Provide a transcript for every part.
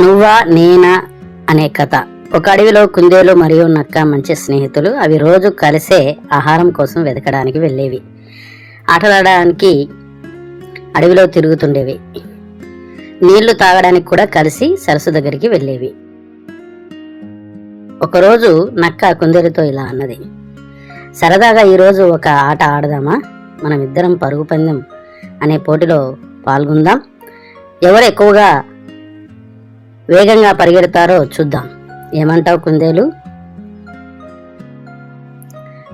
నువ్వా నేనా అనే కథ. ఒక అడవిలో కుందేలు మరియు నక్క మంచి స్నేహితులు అవి రోజు కలిసే ఆహారం కోసం వెతకడానికి వెళ్ళేవి. ఆటలాడడానికి అడవిలో తిరుగుతుండేవి. నీళ్ళు తాగడానికి కూడా కలిసి సరస్సు దగ్గరికి వెళ్ళేవి. ఒకరోజు నక్క కుందేలుతో ఇలా అన్నది సరదాగా ఈరోజు ఒక ఆట ఆడదామా? మనం ఇద్దరం పరుగు పందెం అనే పోటీలో పాల్గొందాం. ఎవరు ఎక్కువగా వేగంగా పరిగెడతారో చూద్దాం. ఏమంటావు కుందేలు?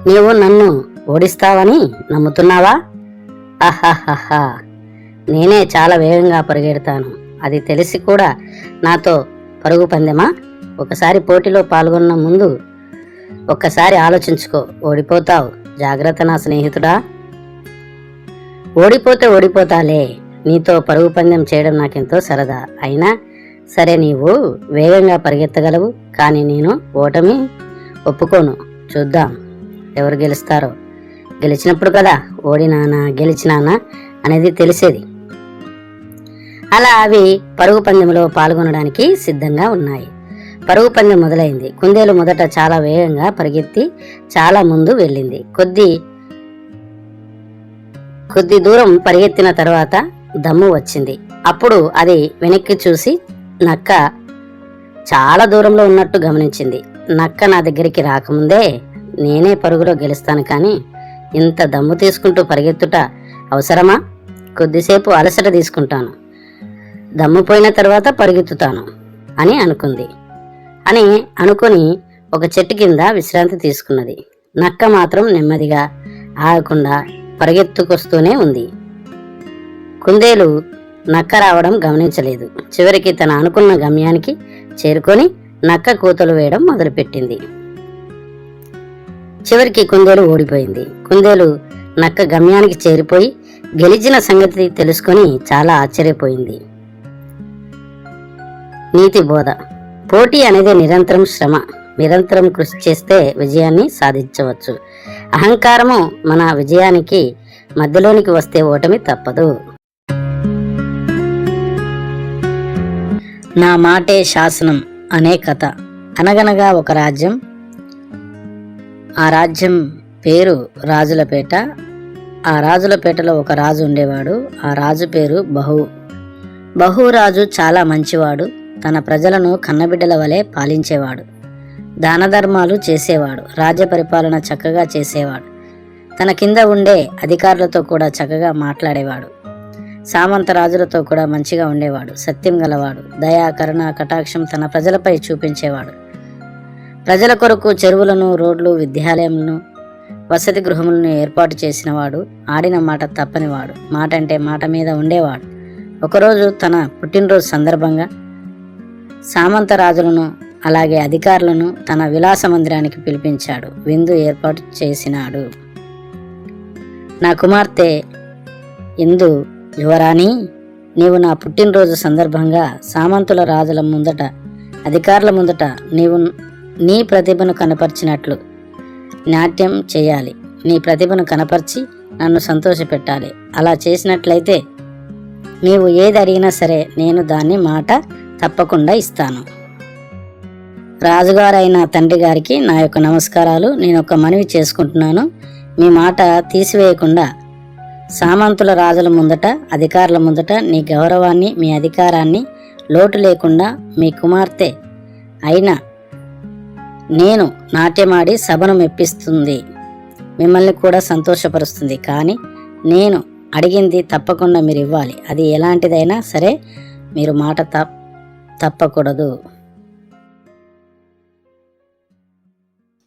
నీవు నన్ను ఓడిస్తావని నమ్ముతున్నావా? అహాహా నేనే చాలా వేగంగా పరిగెడతాను. అది తెలిసి కూడా నాతో పరుగు పందెమా? ఒకసారి పోటీలో పాల్గొన్న ముందు ఒక్కసారి ఆలోచించుకో. ఓడిపోతావు. జాగ్రత్త నా స్నేహితుడా. ఓడిపోతే ఓడిపోతాలే. నీతో పరుగు పందెం చేయడం నాకెంతో సరదా. అయినా సరే నీవు వేగంగా పరిగెత్తగలవు కానీ నేను ఓటమి ఒప్పుకోను. చూద్దాం ఎవరు గెలుస్తారో. గెలిచినప్పుడు కదా ఓడినానా గెలిచినానా అనేది తెలిసేది. అలా అవి పరుగు పందెంలో పాల్గొనడానికి సిద్ధంగా ఉన్నాయి. పరుగు పందెం మొదలైంది. కుందేలు మొదట చాలా వేగంగా పరిగెత్తి చాలా ముందు వెళ్ళింది. కొద్ది కొద్ది దూరం పరిగెత్తిన తర్వాత దమ్ము వచ్చింది. అప్పుడు అది వెనక్కి చూసి నక్క చాలా దూరంలో ఉన్నట్టు గమనించింది. నక్క నా దగ్గరికి రాకముందే నేనే పరుగులో గెలుస్తాను కానీ ఇంత దమ్ము తీసుకుంటూ పరిగెత్తుట అవసరమా? కొద్దిసేపు అలసట తీసుకుంటాను. దమ్ము పోయిన తర్వాత పరిగెత్తుతాను అని అనుకుంది. అని అనుకొని ఒక చెట్టు కింద విశ్రాంతి తీసుకున్నది. నక్క మాత్రం నెమ్మదిగా ఆగకుండా పరిగెత్తుకొస్తూనే ఉంది. కుందేలు నక్క రావడం గమనించలేదు. చివరికి తన అనుకున్న గమ్యానికి చేరుకొని నక్క కూతలు వేయడం మొదలుపెట్టింది. చివరికి కుందేలు ఓడిపోయింది కుందేలు నక్క గమ్యానికి చేరిపోయి గెలిచిన సంగతి తెలుసుకొని చాలా ఆశ్చర్యపోయింది. నీతి బోధ. పోటీ అనేది నిరంతరం శ్రమ. నిరంతరం కృషి చేస్తే విజయాన్ని సాధించవచ్చు. అహంకారము మన విజయానికి మధ్యలోనికి వస్తే ఓటమి తప్పదు. నా మాటే శాసనం అనే కథ. అనగనగా ఒక రాజ్యం. ఆ రాజ్యం పేరు రాజులపేట. ఆ రాజులపేటలో ఒక రాజు ఉండేవాడు. ఆ రాజు పేరు బహు. బహురాజు చాలా మంచివాడు. తన ప్రజలను కన్నబిడ్డల వలె పాలించేవాడు. దానధర్మాలు చేసేవాడు. రాజ్య పరిపాలన చక్కగా చేసేవాడు. తన కింద ఉండే అధికారులతో కూడా చక్కగా మాట్లాడేవాడు. సామంత రాజులతో కూడా మంచిగా ఉండేవాడు సత్యం గలవాడు దయా కరుణ కటాక్షం తన ప్రజలపై చూపించేవాడు. ప్రజల కొరకు చెరువులను రోడ్లు విద్యాలయములను వసతి గృహములను ఏర్పాటు చేసినవాడు ఆడిన మాట తప్పనివాడు మాట అంటే మాట మీద ఉండేవాడు. ఒకరోజు తన పుట్టినరోజు సందర్భంగా సామంత రాజులను అలాగే అధికారులను తన విలాస మందిరానికి పిలిపించాడు విందు ఏర్పాటు చేసినాడు. నా కుమార్తె ఇందు యువరాణి నీవు నా పుట్టినరోజు సందర్భంగా సామంతుల రాజుల ముందట అధికారుల ముందట నీవు నీ ప్రతిభను కనపరిచినట్లు నాట్యం చేయాలి. నీ ప్రతిభను కనపరిచి నన్ను సంతోషపెట్టాలి. అలా చేసినట్లయితే నీవు ఏది అడిగినా సరే నేను దాన్ని మాట తప్పకుండా ఇస్తాను. రాజుగారైన తండ్రి గారికి నా యొక్క నమస్కారాలు. నేను ఒక మనవి చేసుకుంటున్నాను. మీ మాట తీసివేయకుండా సామంతుల రాజుల ముందట అధికారుల ముందట నీ గౌరవాన్ని మీ అధికారాన్ని లోటు లేకుండా మీ కుమార్తె అయిన నేను నాట్యమాడి సభను మెప్పిస్తుంది. మిమ్మల్ని కూడా సంతోషపరుస్తుంది. కానీ నేను అడిగింది తప్పకుండా మీరు ఇవ్వాలి. అది ఎలాంటిదైనా సరే మీరు మాట తప్ తప్పకూడదు.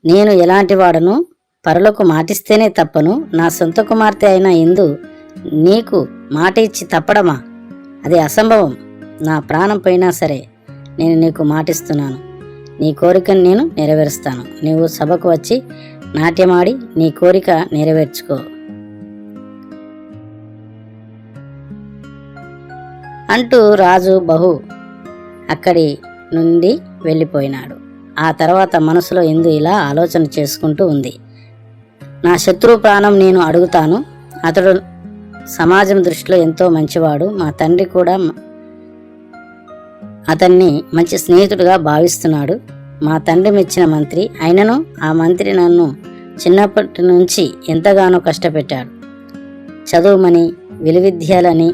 నేను ఎలాంటి వాడను? పరులకు మాటిస్తేనే తప్పను. నా సొంత కుమార్తె అయిన ఇందు నీకు మాట ఇచ్చి తప్పడమా? అది అసంభవం. నా ప్రాణం పోయినా సరే నేను నీకు మాటిస్తున్నాను. నీ కోరికను నేను నెరవేరుస్తాను. నీవు సభకు వచ్చి నాట్యమాడి నీ కోరిక నెరవేర్చుకో. అంటూ రాజు బహు అక్కడి నుండి వెళ్ళిపోయినాడు. ఆ తర్వాత మనసులో ఎందు ఇలా ఆలోచన చేసుకుంటూ ఉంది. నా శత్రువు ప్రాణం నేను అడుగుతాను. అతడు సమాజం దృష్టిలో ఎంతో మంచివాడు. మా తండ్రి కూడా అతన్ని మంచి స్నేహితుడిగా భావిస్తున్నాడు. మా తండ్రి మెచ్చిన మంత్రి. అయినను ఆ మంత్రి నన్ను చిన్నప్పటి నుంచి ఎంతగానో కష్టపెట్టాడు. చదువుమని విలువిద్యాలని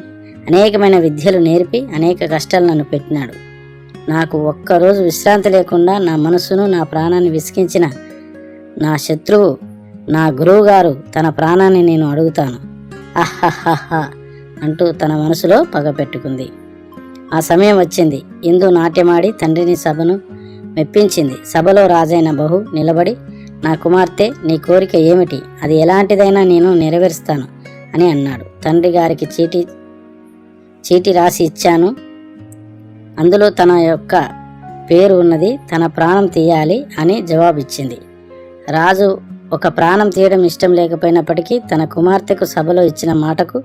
అనేకమైన విద్యలు నేర్పి అనేక కష్టాలు నన్ను పెట్టినాడు. నాకు ఒక్కరోజు విశ్రాంతి లేకుండా నా మనసును నా ప్రాణాన్ని విసిగించిన నా శత్రువు నా గురువుగారు తన ప్రాణాన్ని నేను అడుగుతాను. అహహహ అంటూ తన మనసులో పగ పెట్టుకుంది. ఆ సమయం వచ్చింది. ఇందు నాట్యమాడి తండ్రిని సభను మెప్పించింది. సభలో రాజైన బహు నిలబడి నా కుమార్తె నీ కోరిక ఏమిటి? అది ఎలాంటిదైనా నేను నెరవేరుస్తాను అని అన్నాడు. తండ్రి గారికి చీటీ చీటీ రాసి ఇచ్చాను. అందులో తన యొక్క పేరు ఉన్నది తన ప్రాణం తీయాలి అని జవాబిచ్చింది. రాజు ఒక ప్రాణం తీయడం ఇష్టం లేకపోయినప్పటికీ తన కుమార్తెకు సభలో ఇచ్చిన మాటకు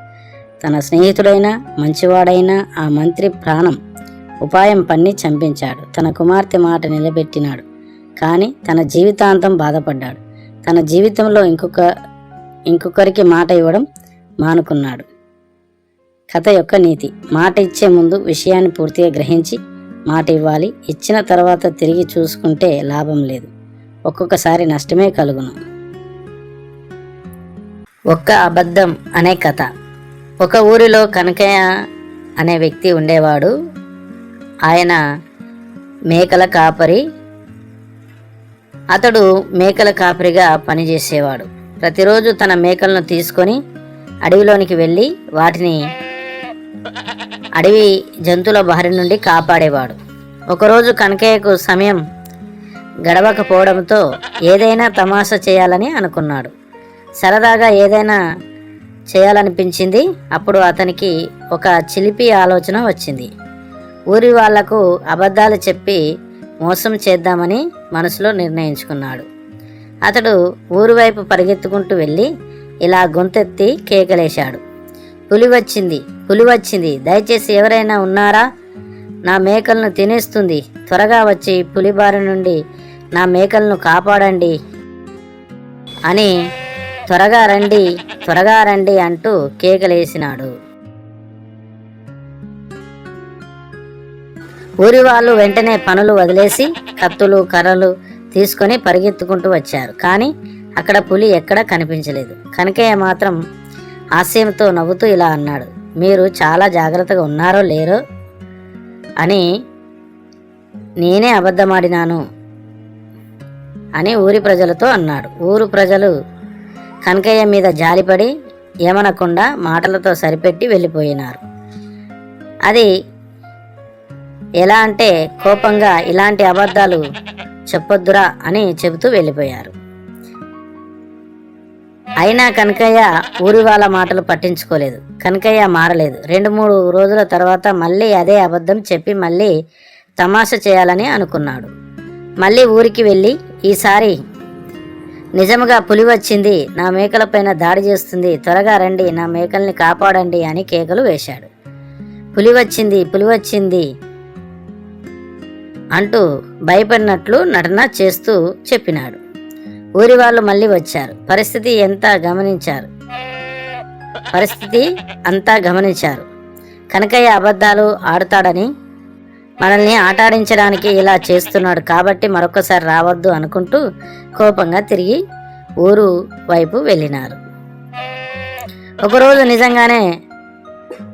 తన స్నేహితుడైన మంచివాడైన ఆ మంత్రి ప్రాణం ఉపాయం పన్ని చంపించాడు. తన కుమార్తె మాట నిలబెట్టినాడు. కానీ తన జీవితాంతం బాధపడ్డాడు. తన జీవితంలో ఇంకొక ఇంకొకరికి మాట ఇవ్వడం మానుకున్నాడు. కథ యొక్క నీతి. మాట ఇచ్చే ముందు విషయాన్ని పూర్తిగా గ్రహించి మాట ఇవ్వాలి. ఇచ్చిన తర్వాత తిరిగి చూసుకుంటే లాభం లేదు. ఒక్కొక్కసారి నష్టమే కలుగును. ఒక్క అబద్ధం అనే కథ. ఒక ఊరిలో కనకయ్య అనే వ్యక్తి ఉండేవాడు. ఆయన మేకల కాపరి. అతడు మేకల కాపరిగా పనిచేసేవాడు. ప్రతిరోజు తన మేకలను తీసుకొని అడవిలోనికి వెళ్ళి వాటిని అడవి జంతువుల బారి నుండి కాపాడేవాడు. ఒకరోజు కనకయ్యకు సమయం గడవకపోవడంతో ఏదైనా తమాషా చేయాలని అనుకున్నాడు. సరదాగా ఏదైనా చేయాలనిపించింది అప్పుడు అతనికి ఒక చిలిపి ఆలోచన వచ్చింది. ఊరి వాళ్ళకు అబద్ధాలు చెప్పి మోసం చేద్దామని మనసులో నిర్ణయించుకున్నాడు. అతడు ఊరి వైపు పరిగెత్తుకుంటూ వెళ్ళి ఇలా గొంతెత్తి కేకలేశాడు. పులి వచ్చింది పులి వచ్చింది. దయచేసి ఎవరైనా ఉన్నారా? నా మేకలను తినేస్తుంది. త్వరగా వచ్చి పులిబారి నుండి నా మేకలను కాపాడండి అని త్వరగా రండి త్వరగా రండి అంటూ కేకలేసినాడు ఊరి వాళ్ళు వెంటనే పనులు వదిలేసి కత్తులు కర్రలు తీసుకొని పరిగెత్తుకుంటూ వచ్చారు. కానీ అక్కడ పులి ఎక్కడా కనిపించలేదు. కనకయ్య మాత్రం ఆశయంతో నవ్వుతూ ఇలా అన్నాడు మీరు చాలా జాగ్రత్తగా ఉన్నారో లేరో అని నేనే అబద్ధమాడినాను అని ఊరి ప్రజలతో అన్నాడు. ఊరు ప్రజలు కనకయ్య మీద జాలిపడి ఏమనకుండా మాటలతో సరిపెట్టి వెళ్ళిపోయినారు. అది ఎలా అంటే కోపంగా ఇలాంటి అబద్ధాలు చెప్పొద్దురా అని చెబుతూ వెళ్ళిపోయారు. అయినా కనకయ్య ఊరి వాళ్ళ మాటలు పట్టించుకోలేదు. కనకయ్య మారలేదు. రెండు మూడు రోజుల తర్వాత మళ్ళీ అదే అబద్ధం చెప్పి మళ్ళీ తమాషా చేయాలని అనుకున్నాడు. మళ్ళీ ఊరికి వెళ్ళి ఈసారి నిజముగా పులి వచ్చింది నా మేకలపైన దాడి చేస్తుంది త్వరగా రండి నా మేకల్ని కాపాడండి అని కేకలు వేశాడు. పులి వచ్చింది పులి వచ్చింది అంటూ భయపడినట్లు నటన చేస్తూ చెప్పినాడు. ఊరి వాళ్ళు మళ్ళీ వచ్చారు. పరిస్థితి ఎంత గమనించారు? పరిస్థితి అంతా గమనించారు. కనకయ్య అబద్ధాలు ఆడుతాడని మనల్ని ఆటాడించడానికి ఇలా చేస్తున్నాడు కాబట్టి మరొకసారి రావద్దు అనుకుంటూ కోపంగా తిరిగి ఊరు వైపు వెళ్ళినారు. ఒకరోజు నిజంగానే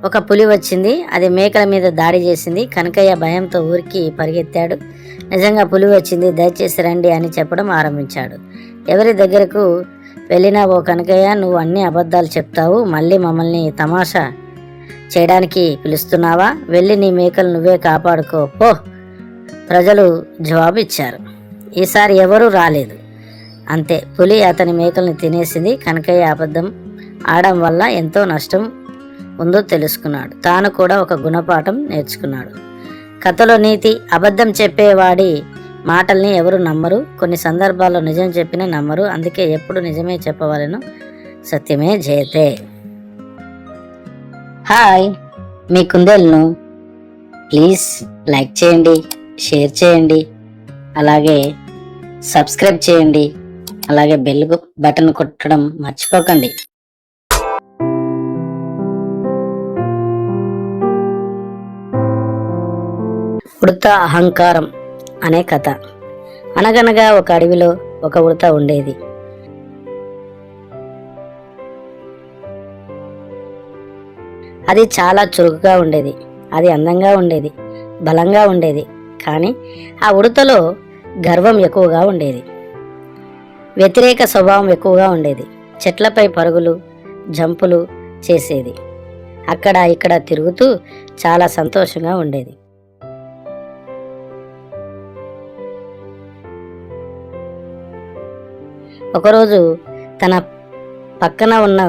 ఒక పులి వచ్చింది. అది మేకల మీద దాడి చేసింది. కనకయ్య భయంతో ఊరికి పరిగెత్తాడు. నిజంగా పులి వచ్చింది. దయచేసి రండి అని చెప్పడం ఆరంభించాడు. ఎవరి దగ్గరకు వెళ్ళినా ఓ కనకయ్య నువ్వు అన్ని అబద్ధాలు చెప్తావు. మళ్ళీ మమ్మల్ని తమాషా చేయడానికి పిలుస్తున్నావా? వెళ్ళి నీ మేకలు నువ్వే కాపాడుకో. పో. ప్రజలు జవాబు ఇచ్చారు ఈసారి ఎవరూ రాలేదు. అంతే. పులి అతని మేకల్ని తినేసింది. కనకయ్య అబద్ధం ఆడడం వల్ల ఎంతో నష్టం ఉందో తెలుసుకున్నాడు. తాను కూడా ఒక గుణపాఠం నేర్చుకున్నాడు. కథలో నీతి అబద్ధం చెప్పేవాడి మాటల్ని ఎవరు నమ్మరు. కొన్ని సందర్భాల్లో నిజం చెప్పినా నమ్మరు. అందుకే ఎప్పుడు నిజమే చెప్పవలను. సత్యమే జయతే. హాయ్ మీ కుందేలను ప్లీజ్ లైక్ చేయండి షేర్ చేయండి అలాగే సబ్స్క్రైబ్ చేయండి అలాగే బెల్ బటన్ కొట్టడం మర్చిపోకండి. ఉడత అహంకారం అనే కథ. అనగనగా ఒక అడవిలో ఒక ఉడత ఉండేది. అది చాలా చురుకుగా ఉండేది. అది అందంగా ఉండేది బలంగా ఉండేది. కానీ ఆ ఉడతలో గర్వం ఎక్కువగా ఉండేది. వ్యతిరేక స్వభావం ఎక్కువగా ఉండేది. చెట్లపై పరుగులు జంపులు చేసేది. అక్కడ ఇక్కడ తిరుగుతూ చాలా సంతోషంగా ఉండేది. ఒకరోజు తన పక్కన ఉన్న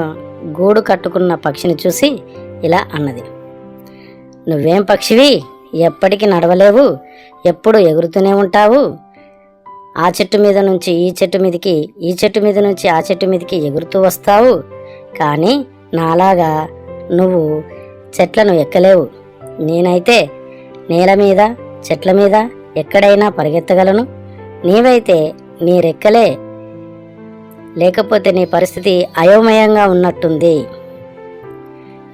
గూడు కట్టుకున్న పక్షిని చూసి ఇలా అన్నది. నువ్వేం పక్షివి? ఎప్పటికీ నడవలేవు? ఎప్పుడు ఎగురుతూనే ఉంటావు? ఆ చెట్టు మీద నుంచి ఈ చెట్టు మీదకి ఈ చెట్టు మీద నుంచి ఆ చెట్టు మీదకి ఎగురుతూ వస్తావు? కానీ నాలాగా నువ్వు చెట్లను ఎక్కలేవు. నేనైతే నేల మీద చెట్ల మీద ఎక్కడైనా పరిగెత్తగలను. నీవైతే నీ రెక్కలే లేకపోతే నీ పరిస్థితి అయోమయంగా ఉన్నట్టుంది.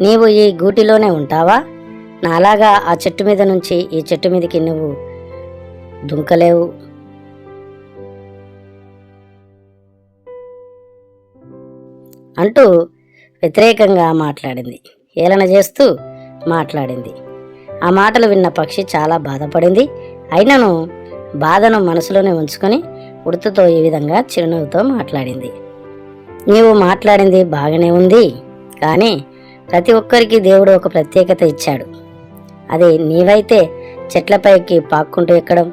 నీవు ఈ గూటిలోనే ఉంటావా? నాలాగా ఆ చెట్టు మీద నుంచి ఈ చెట్టు మీదకి నువ్వు దుంకలేవు. అంటూ వ్యతిరేకంగా మాట్లాడింది. ఏలన చేస్తూ మాట్లాడింది. ఆ మాటలు విన్న పక్షి చాలా బాధపడింది. అయినను బాధను మనసులోనే ఉంచుకొని ఉడుతుతో ఈ విధంగా చిరునవ్వుతో మాట్లాడింది. నీవు మాట్లాడింది బాగానే ఉంది. కానీ ప్రతి ఒక్కరికి దేవుడు ఒక ప్రత్యేకత ఇచ్చాడు. అది నీవైతే చెట్లపైకి పాక్కుంటూ ఎక్కడం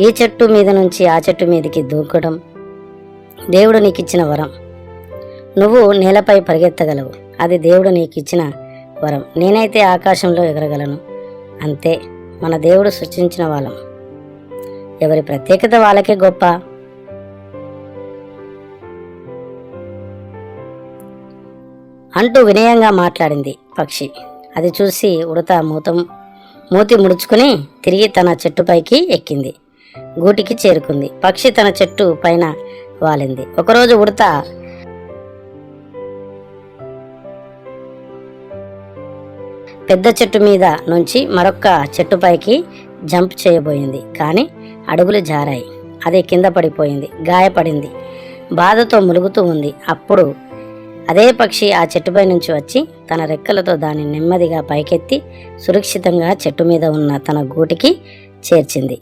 ఈ చెట్టు మీద నుంచి ఆ చెట్టు మీదకి దూకడం దేవుడు నీకు ఇచ్చిన వరం. నువ్వు నేలపై పరిగెత్తగలవు. అది దేవుడు నీకు ఇచ్చిన వరం. నేనైతే ఆకాశంలో ఎగరగలను. అంతే మన దేవుడు సృష్టించిన వాళ్ళం. ఎవరి ప్రత్యేకత వాళ్ళకే గొప్ప అంటూ వినయంగా మాట్లాడింది పక్షి. అది చూసి ఉడత మూతం మూతి ముడుచుకుని తిరిగి తన చెట్టుపైకి ఎక్కింది. గూటికి చేరుకుంది. పక్షి తన చెట్టు పైన వాలింది. ఒకరోజు ఉడత పెద్ద చెట్టు మీద నుంచి మరొక చెట్టుపైకి జంప్ చేయబోయింది. కానీ అడుగులు జారాయి. అది కింద పడిపోయింది. గాయపడింది. బాధతో ములుగుతూ ఉంది. అప్పుడు అదే పక్షి ఆ చెట్టుపై నుంచి వచ్చి తన రెక్కలతో దాన్ని నెమ్మదిగా పైకెత్తి సురక్షితంగా చెట్టు మీద ఉన్న తన గూటికి చేర్చింది.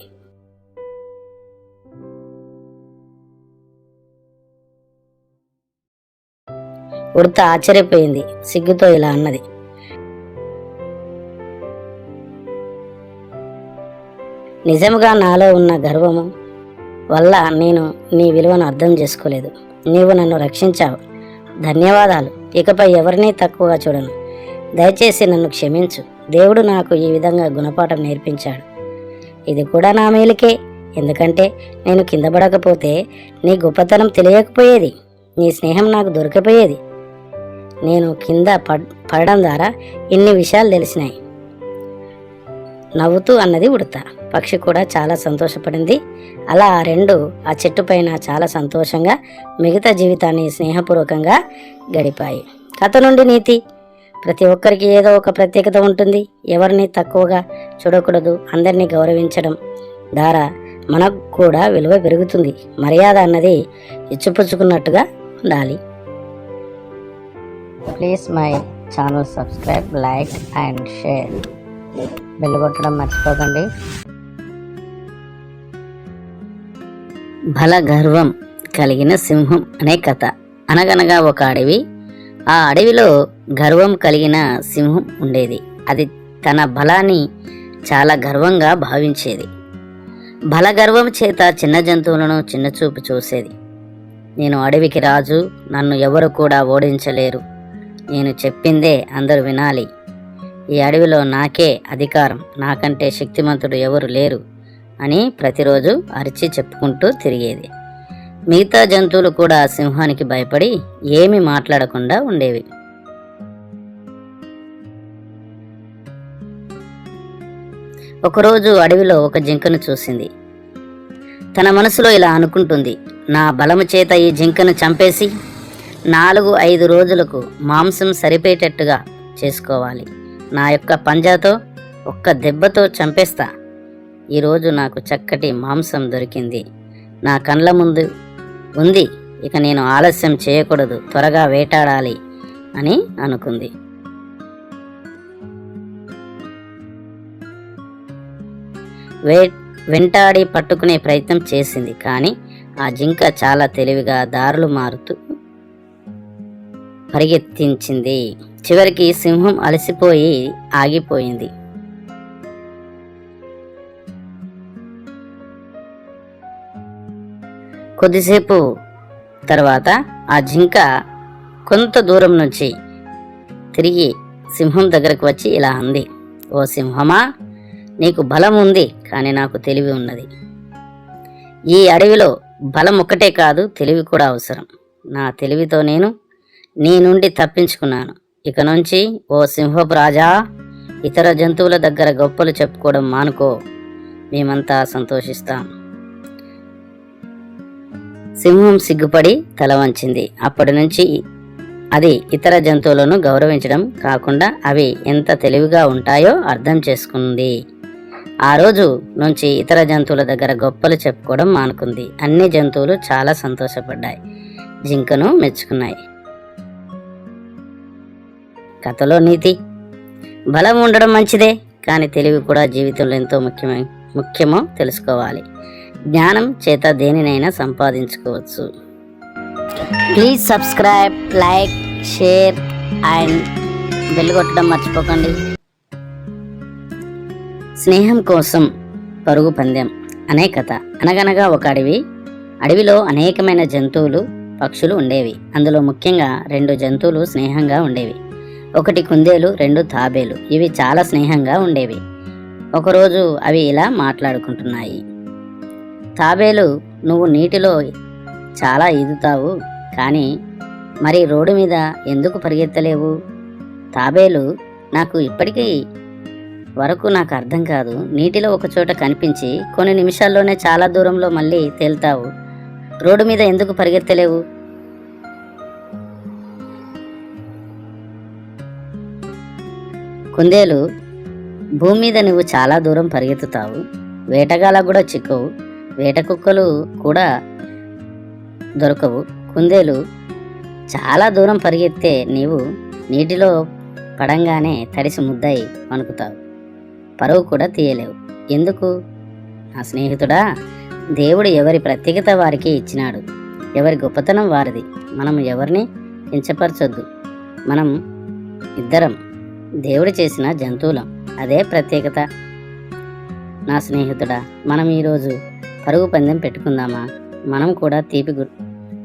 ఉడత ఆశ్చర్యపోయింది. సిగ్గుతో ఇలా అన్నది. నిజముగా నాలో ఉన్న గర్వము వల్ల నేను నీ విలువను అర్థం చేసుకోలేదు. నీవు నన్ను రక్షించావు. ధన్యవాదాలు. ఇకపై ఎవరినీ తక్కువగా చూడను. దయచేసి నన్ను క్షమించు. దేవుడు నాకు ఈ విధంగా గుణపాఠం నేర్పించాడు. ఇది కూడా నా మేలుకే. ఎందుకంటే నేను కింద పడకపోతే నీ గొప్పతనం తెలియకపోయేది. నీ స్నేహం నాకు దొరకపోయేది. నేను కింద పడ్ పడడం ద్వారా ఇన్ని విషయాలు తెలిసినాయి. నవ్వుతూ అన్నది ఉడత. పక్షి కూడా చాలా సంతోషపడింది. అలా ఆ రెండు ఆ చెట్టు పైన చాలా సంతోషంగా మిగతా జీవితాన్ని స్నేహపూర్వకంగా గడిపాయి. కథ నుండి నీతి. ప్రతి ఒక్కరికి ఏదో ఒక ప్రత్యేకత ఉంటుంది. ఎవరిని తక్కువగా చూడకూడదు. అందరినీ గౌరవించడం. ద్వారా మనకు కూడా విలువ పెరుగుతుంది. మర్యాద అన్నది ఇచ్చిపుచ్చుకున్నట్టుగా ఉండాలి. Please my channel subscribe like and share. Bell కొట్టడం మర్చిపోకండి. బల గర్వం కలిగిన సింహం అనే కథ. అనగనగా ఒక అడవి. ఆ అడవిలో గర్వం కలిగిన సింహం ఉండేది. అది తన బలాన్ని చాలా గర్వంగా భావించేది. బల గర్వం చేత చిన్న జంతువులను చిన్నచూపు చూసేది. నేను అడవికి రాజు నన్ను ఎవరు కూడా ఓడించలేరు. నేను చెప్పిందే అందరూ వినాలి. ఈ అడవిలో నాకే అధికారం. నాకంటే శక్తిమంతుడు ఎవరు లేరు అని ప్రతిరోజు అరిచి చెప్పుకుంటూ తిరిగేది. మిగతా జంతువులు కూడా సింహానికి భయపడి ఏమీ మాట్లాడకుండా ఉండేవి. ఒకరోజు అడవిలో ఒక జింకను చూసింది. తన మనసులో ఇలా అనుకుంటుంది నా బలము చేత ఈ జింకను చంపేసి నాలుగు ఐదు రోజులకు మాంసం సరిపోయేటట్టుగా చేసుకోవాలి. నా యొక్క పంజాతో ఒక్క దెబ్బతో చంపేస్తా. ఈరోజు నాకు చక్కటి మాంసం దొరికింది. నా కండ్ల ముందు ఉంది. ఇక నేను ఆలస్యం చేయకూడదు. త్వరగా వేటాడాలి అని అనుకుంది. వే వెంటాడి పట్టుకునే ప్రయత్నం చేసింది. కానీ ఆ జింక చాలా తెలివిగా దారులు మారుతూ పరిగెత్తించింది. చివరికి సింహం అలసిపోయి ఆగిపోయింది. కొద్దిసేపు తర్వాత ఆ జింక కొంత దూరం నుంచి తిరిగి సింహం దగ్గరకు వచ్చి ఇలా అంది ఓ సింహమా నీకు బలం ఉంది కానీ నాకు తెలివి ఉన్నది. ఈ అడవిలో బలం ఒక్కటే కాదు తెలివి కూడా అవసరం. నా తెలివితో నేను నీ నుండి తప్పించుకున్నాను. ఇక నుంచి ఓ సింహపు రాజా ఇతర జంతువుల దగ్గర గొప్పలు చెప్పుకోవడం మానుకో. మేమంతా సంతోషిస్తాం. సింహం సిగ్గుపడి తల వంచింది. అప్పటి నుంచి అది ఇతర జంతువులను గౌరవించడం కాకుండా అవి ఎంత తెలివిగా ఉంటాయో అర్థం చేసుకుంది. ఆ రోజు నుంచి ఇతర జంతువుల దగ్గర గొప్పలు చెప్పుకోవడం మానుకుంది. అన్ని జంతువులు చాలా సంతోషపడ్డాయి. జింకను మెచ్చుకున్నాయి. కథలో నీతి. బలం ఉండడం మంచిదే కానీ తెలివి కూడా జీవితంలో ఎంతో ముఖ్యమై ముఖ్యమో తెలుసుకోవాలి. జ్ఞానం చేత దేనినైనా సంపాదించుకోవచ్చు. Please subscribe like share and bell కొట్టడం మర్చిపోకండి. స్నేహం కోసం పరుగు పందెం అనే కథ. అనగనగా ఒక అడవి. అడవిలో అనేకమైన జంతువులు పక్షులు ఉండేవి. అందులో ముఖ్యంగా రెండు జంతువులు స్నేహంగా ఉండేవి. ఒకటి కుందేలు రెండు తాబేలు. ఇవి చాలా స్నేహంగా ఉండేవి. ఒకరోజు అవి ఇలా మాట్లాడుకుంటున్నాయి. తాబేలు నువ్వు నీటిలో చాలా ఈదుతావు కానీ మరి రోడ్డు మీద ఎందుకు పరిగెత్తలేవు? తాబేలు నాకు ఇప్పటికీ వరకు నాకు అర్థం కాదు. నీటిలో ఒకచోట కనిపించి కొన్ని నిమిషాల్లోనే చాలా దూరంలో మళ్ళీ తేలుతావు. రోడ్డు మీద ఎందుకు పరిగెత్తలేవు? కుందేలు భూమి మీద నువ్వు చాలా దూరం పరిగెత్తుతావు. వేటగాల కూడా చిక్కవు. వేట కుక్కలు కూడా దొరకవు. కుందేలు చాలా దూరం పరిగెత్తే నీవు నీటిలో పడంగానే తడిసి ముద్దాయి వణుకుతావు. పరువు కూడా తీయలేవు. ఎందుకు? నా స్నేహితుడా దేవుడు ఎవరి ప్రత్యేకత వారికి ఇచ్చినాడు. ఎవరి గొప్పతనం వారిది. మనం ఎవరిని కించపరచొద్దు. మనం ఇద్దరం. దేవుడు చేసిన జంతువులం. అదే ప్రత్యేకత. నా స్నేహితుడా మనం ఈరోజు పరుగు పందెం పెట్టుకుందామా? మనం కూడా తీపి గుర్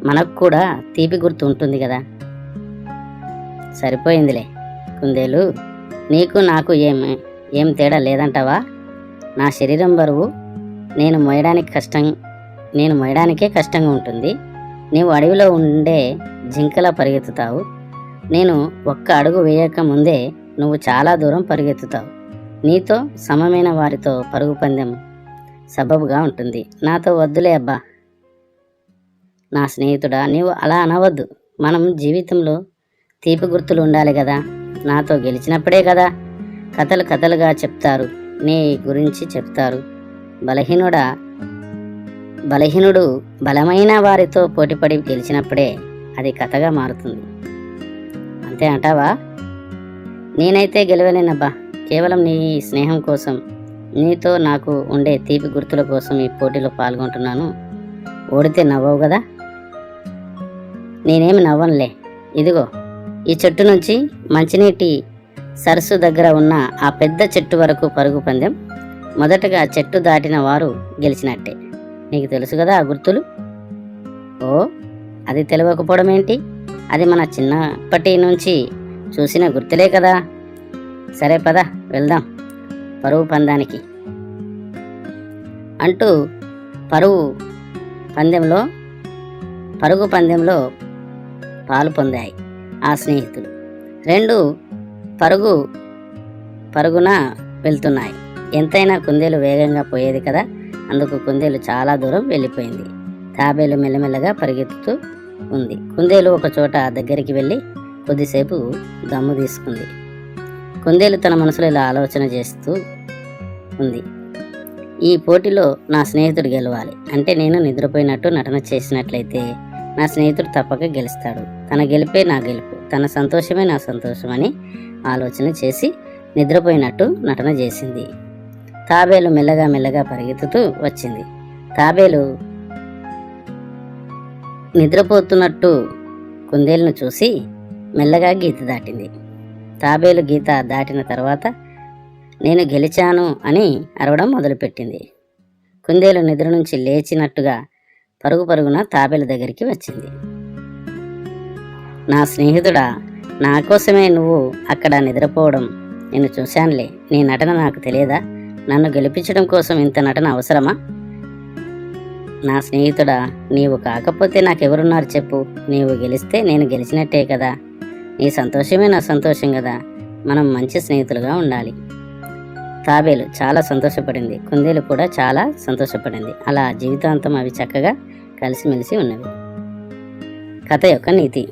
మనకు కూడా తీపి గుర్తు ఉంటుంది కదా? సరిపోయిందిలే. కుందేలు నీకు నాకు ఏం ఏం తేడా లేదంటావా? నా శరీరం బరువు నేను మోయడానికి కష్టం నేను మోయడానికే కష్టంగా ఉంటుంది. నీవు అడవిలో ఉండే జింకలా పరిగెత్తుతావు. నేను ఒక్క అడుగు వేయక ముందే నువ్వు చాలా దూరం పరిగెత్తుతావు. నీతో సమమైన వారితో పరుగు పందెం సబబుగా ఉంటుంది. నాతో వద్దులే అబ్బా. నా స్నేహితుడా నీవు అలా అనవద్దు. మనం జీవితంలో తీపి గుర్తులు ఉండాలి కదా. నాతో గెలిచినప్పుడే కదా. కథలు కథలుగా చెప్తారు. నీ గురించి చెప్తారు. బలహీనుడా బలహీనుడు బలమైన వారితో పోటీపడి గెలిచినప్పుడే అది కథగా మారుతుంది. అంతే అంటావా? నేనైతే గెలవలేనబ్బా. కేవలం నీ స్నేహం కోసం నీతో నాకు ఉండే తీపి గుర్తుల కోసం ఈ పోటీలో పాల్గొంటున్నాను. ఓడితే నవ్వవు కదా? నేనేమి నవ్వనులే. ఇదిగో ఈ చెట్టు నుంచి మంచినీటి సరస్సు దగ్గర ఉన్న ఆ పెద్ద చెట్టు వరకు పరుగు పందెం. మొదటగా చెట్టు దాటిన వారు గెలిచినట్టే. నీకు తెలుసు కదా ఆ గుర్తులు? ఓ అది తెలియకపోవడం ఏంటి అది మన చిన్నప్పటి నుంచి చూసిన గుర్తులే కదా. సరే పద వెళ్దాం పరువు పందానికి. అంటూ పరువు పందెంలో పరుగు పందెంలో పాలు పొందాయి ఆ స్నేహితులు. రెండు పరుగు పరుగున వెళ్తున్నాయి. ఎంతైనా కుందేలు వేగంగా పోయేది కదా అందుకు కుందేలు చాలా దూరం వెళ్ళిపోయింది. తాబేలు మెల్లమెల్లగా పరిగెత్తుతూ ఉంది. కుందేలు ఒక చోట దగ్గరికి వెళ్ళి కొద్దిసేపు దమ్ము తీసుకుంది. కుందేలు తన మనసులో ఇలా ఆలోచన చేస్తూ ఉంది. ఈ పోటీలో నా స్నేహితుడు గెలవాలి. అంటే నేను నిద్రపోయినట్టు నటన చేసినట్లయితే నా స్నేహితుడు తప్పక గెలుస్తాడు. తన గెలిపే నా గెలుపు. తన సంతోషమే నా సంతోషం అని ఆలోచన చేసి నిద్రపోయినట్టు నటన చేసింది. తాబేలు మెల్లగా మెల్లగా పరిగెత్తుతూ వచ్చింది. తాబేలు నిద్రపోతున్నట్టు కుందేలును చూసి మెల్లగా గీత దాటింది. తాబేలు గీత దాటిన తర్వాత నేను గెలిచాను అని అరవడం మొదలుపెట్టింది. కుందేలు నిద్ర నుంచి లేచినట్టుగా పరుగు పరుగున తాబేలు దగ్గరికి వచ్చింది. నా స్నేహితుడా నా కోసమే నువ్వు అక్కడ నిద్రపోవడం నేను చూశానులే. నీ నటన నాకు తెలియదా? నన్ను గెలిపించడం కోసం ఇంత నటన అవసరమా? నా స్నేహితుడా నీవు కాకపోతే నాకెవరున్నారు చెప్పు. నీవు గెలిస్తే నేను గెలిచినట్టే కదా. నీ సంతోషమే నా సంతోషం కదా మనం మంచి స్నేహితులుగా ఉండాలి. తాబేలు చాలా సంతోషపడింది. కుందేలు కూడా చాలా సంతోషపడింది. అలా జీవితాంతం అవి చక్కగా కలిసిమెలిసి ఉన్నవి. కథ యొక్క నీతి.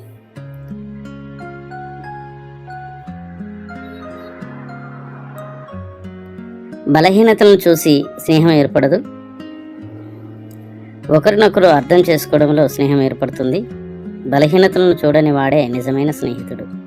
బలహీనతలను చూసి స్నేహం ఏర్పడదు. ఒకరినొకరు అర్థం చేసుకోవడంలో స్నేహం ఏర్పడుతుంది. బలహీనతలను చూడని వాడే నిజమైన స్నేహితుడు.